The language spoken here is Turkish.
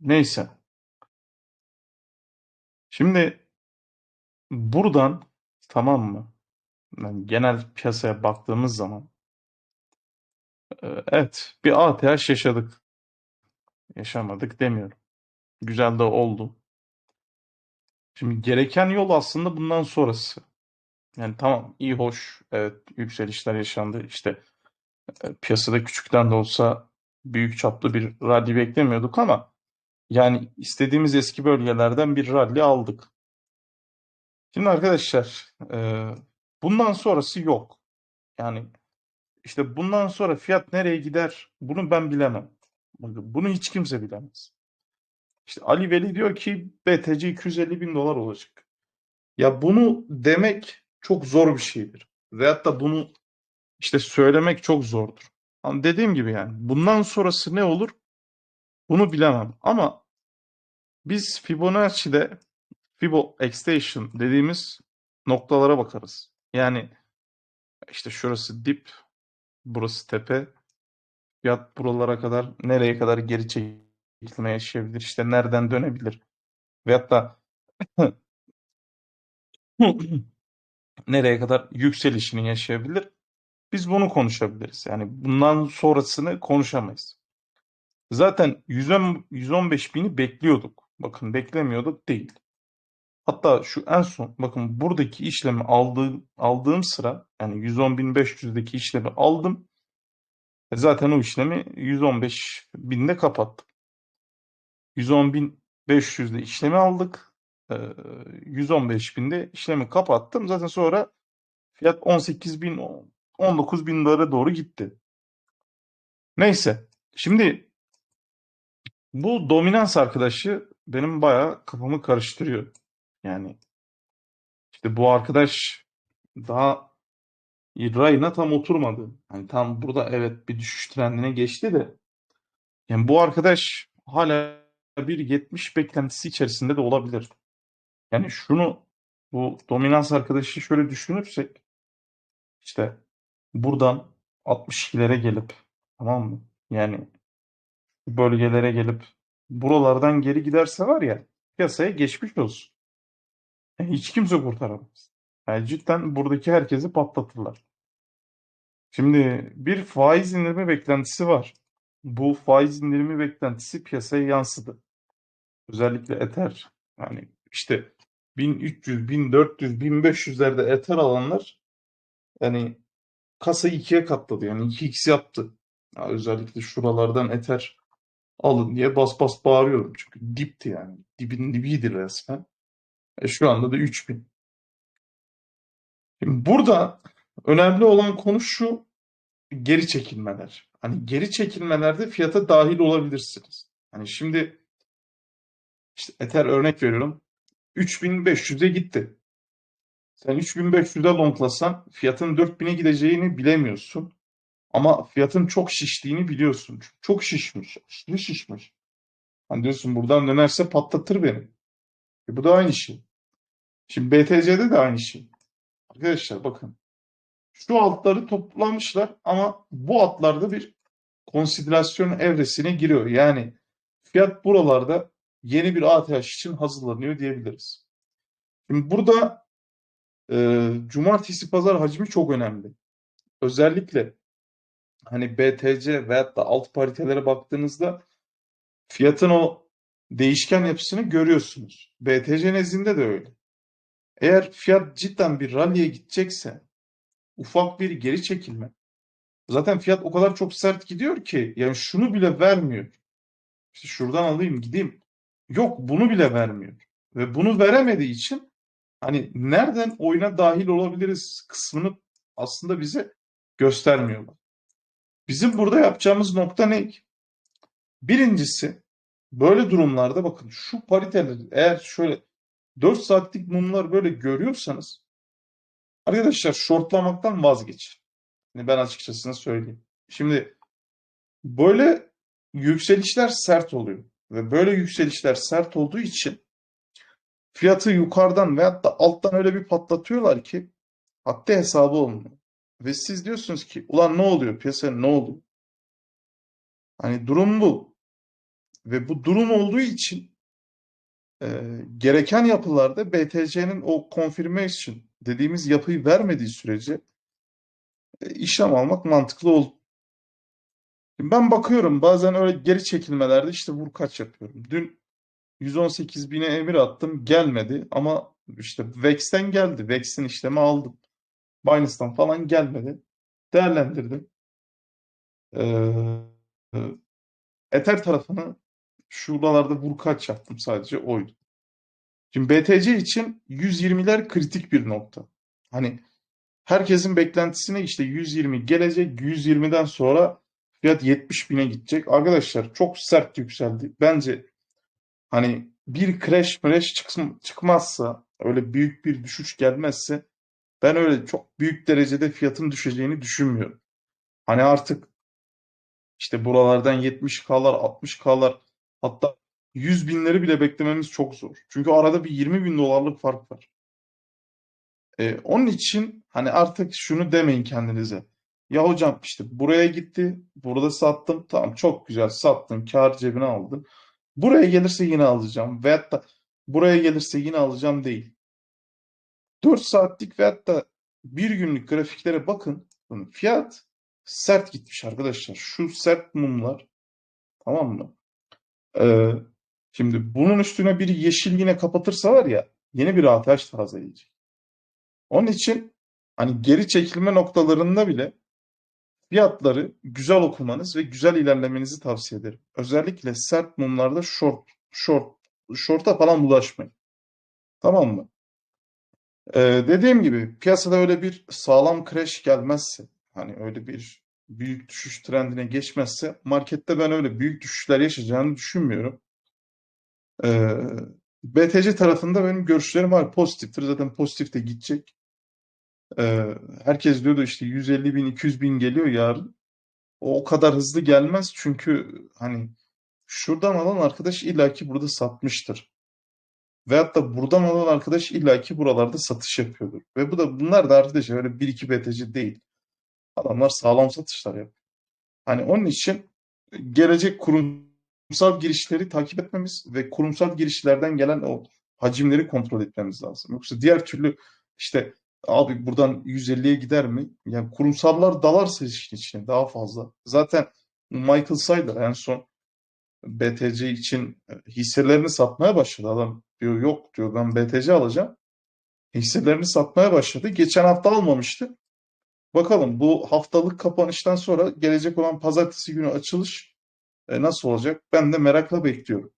Neyse. Şimdi buradan tamam mı? Yani genel piyasaya baktığımız zaman e, evet bir ATH yaşadık. Yaşamadık demiyorum. Güzel de oldu. Şimdi gereken yol aslında bundan sonrası. Yani tamam iyi hoş evet yükselişler yaşandı. İşte e, piyasada küçükten de olsa büyük çaplı bir rally beklemiyorduk ama yani istediğimiz eski bölgelerden bir rally aldık. Şimdi arkadaşlar e, bundan sonrası yok. Yani işte bundan sonra fiyat nereye gider bunu ben bilemem. Bunu hiç kimse bilemez. İşte Ali Veli diyor ki BTC 250 bin dolar olacak. Ya bunu demek çok zor bir şeydir. Veyahut da bunu işte söylemek çok zordur. Ama dediğim gibi yani bundan sonrası ne olur bunu bilemem. Ama biz Fibonacci'de Fibo Extension dediğimiz noktalara bakarız. Yani işte şurası dip, burası tepe. Fiyat buralara kadar nereye kadar geri çekilme yaşayabilir? İşte nereden dönebilir? Veyahut da nereye kadar yükselişini yaşayabilir? Biz bunu konuşabiliriz. Yani bundan sonrasını konuşamayız. Zaten 110, 115 bini bekliyorduk. Bakın beklemiyorduk değil. Hatta şu en son bakın buradaki işlemi aldığım, aldığım sıra yani 110.500'deki işlemi aldım. E Zaten o işlemi 115 binde kapattım. 110.500'de işlemi aldık. Ee, 115 binde işlemi kapattım. Zaten sonra fiyat 18 bin 19 bin dolara doğru gitti. Neyse. Şimdi bu dominans arkadaşı benim bayağı kafamı karıştırıyor. Yani işte bu arkadaş daha rayına tam oturmadı. Hani tam burada evet bir düşüş trendine geçti de yani bu arkadaş hala bir 70 beklentisi içerisinde de olabilir. Yani şunu bu dominans arkadaşı şöyle düşünürsek işte buradan 62'lere gelip tamam mı? Yani bölgelere gelip buralardan geri giderse var ya piyasaya geçmiş olsun. Yani hiç kimse kurtaramaz. Yani cidden buradaki herkesi patlatırlar. Şimdi bir faiz indirimi beklentisi var. Bu faiz indirimi beklentisi piyasaya yansıdı. Özellikle Ether. Yani işte 1300, 1400, 1500'lerde Ether alanlar yani kasayı ikiye katladı. Yani 2x yaptı. Ya özellikle şuralardan Ether alın diye bas bas bağırıyorum. Çünkü dipti yani. Dibin dibiydi resmen. E şu anda da 3000. Şimdi burada önemli olan konu şu geri çekilmeler. Hani geri çekilmelerde fiyata dahil olabilirsiniz. Hani şimdi işte Ether örnek veriyorum. 3500'e gitti. Sen 3500'e longlasan fiyatın 4000'e gideceğini bilemiyorsun. Ama fiyatın çok şiştiğini biliyorsun. Çünkü Çok şişmiş. Aşırı şişmiş. Hani diyorsun buradan dönerse patlatır beni. E bu da aynı şey. Şimdi BTC'de de aynı şey. Arkadaşlar bakın. Şu altları toplamışlar ama bu altlarda bir konsidülasyon evresine giriyor. Yani fiyat buralarda yeni bir ATH için hazırlanıyor diyebiliriz. Şimdi burada e, cumartesi pazar hacmi çok önemli. Özellikle hani BTC veyahut da alt paritelere baktığınızda fiyatın o değişken yapısını görüyorsunuz. BTC nezdinde de öyle. Eğer fiyat cidden bir rally'e gidecekse ufak bir geri çekilme. Zaten fiyat o kadar çok sert gidiyor ki yani şunu bile vermiyor. İşte şuradan alayım gideyim. Yok bunu bile vermiyor. Ve bunu veremediği için hani nereden oyuna dahil olabiliriz kısmını aslında bize göstermiyorlar. Bizim burada yapacağımız nokta ne? Birincisi böyle durumlarda bakın şu pariteleri eğer şöyle 4 saatlik mumlar böyle görüyorsanız arkadaşlar shortlamaktan vazgeçin. Yani ben açıkçası söyleyeyim. Şimdi böyle yükselişler sert oluyor. Ve böyle yükselişler sert olduğu için fiyatı yukarıdan veyahut da alttan öyle bir patlatıyorlar ki haddi hesabı olmuyor. Ve siz diyorsunuz ki ulan ne oluyor piyasaya ne oluyor? Hani durum bu. ve bu durum olduğu için e, gereken yapılarda BTC'nin o confirmation dediğimiz yapıyı vermediği sürece e, işlem almak mantıklı oldu. Ben bakıyorum bazen öyle geri çekilmelerde işte vur kaç yapıyorum. Dün 118 bine emir attım gelmedi ama işte Vex'ten geldi. Vex'in işlemi aldım. Binance'tan falan gelmedi. Değerlendirdim. Ee, Ether tarafını şuralarda vur kaç yaptım sadece oydu. Şimdi BTC için 120'ler kritik bir nokta. Hani herkesin beklentisine işte 120 gelecek. 120'den sonra fiyat 70 bine gidecek. Arkadaşlar çok sert yükseldi. Bence hani bir crash crash çıkmazsa öyle büyük bir düşüş gelmezse ben öyle çok büyük derecede fiyatın düşeceğini düşünmüyorum. Hani artık işte buralardan 70K'lar 60K'lar hatta 100 binleri bile beklememiz çok zor. Çünkü arada bir 20 bin dolarlık fark var. Ee, onun için hani artık şunu demeyin kendinize. Ya hocam işte buraya gitti, burada sattım. Tamam çok güzel sattın, kar cebine aldın. Buraya gelirse yine alacağım. Veyahut da buraya gelirse yine alacağım değil. 4 saatlik veyahut da bir günlük grafiklere bakın. Fiyat sert gitmiş arkadaşlar. Şu sert mumlar tamam mı? Ee, şimdi bunun üstüne bir yeşil yine kapatırsa var ya yeni bir ATH tazeleyecek. Onun için hani geri çekilme noktalarında bile fiyatları güzel okumanız ve güzel ilerlemenizi tavsiye ederim. Özellikle sert mumlarda short, short, short'a falan bulaşmayın. Tamam mı? Ee, dediğim gibi piyasada öyle bir sağlam crash gelmezse hani öyle bir büyük düşüş trendine geçmezse markette ben öyle büyük düşüşler yaşayacağını düşünmüyorum. Ee, BTC tarafında benim görüşlerim var pozitiftir. Zaten pozitif de gidecek. Ee, herkes diyordu işte 150 bin 200 bin geliyor yarın. O, o kadar hızlı gelmez çünkü hani şuradan alan arkadaş illaki burada satmıştır. Veyahut da buradan alan arkadaş illaki buralarda satış yapıyordur. Ve bu da bunlar da arkadaşlar öyle 1-2 BTC değil. Adamlar sağlam satışlar yapıyor. Hani onun için gelecek kurumsal girişleri takip etmemiz ve kurumsal girişlerden gelen o hacimleri kontrol etmemiz lazım. Yoksa diğer türlü işte abi buradan 150'ye gider mi? Yani kurumsallar dalarsa işin içine daha fazla. Zaten Michael Saylor en son BTC için hisselerini satmaya başladı. Adam diyor yok diyor ben BTC alacağım. Hisselerini satmaya başladı. Geçen hafta almamıştı. Bakalım bu haftalık kapanıştan sonra gelecek olan pazartesi günü açılış e, nasıl olacak? Ben de merakla bekliyorum.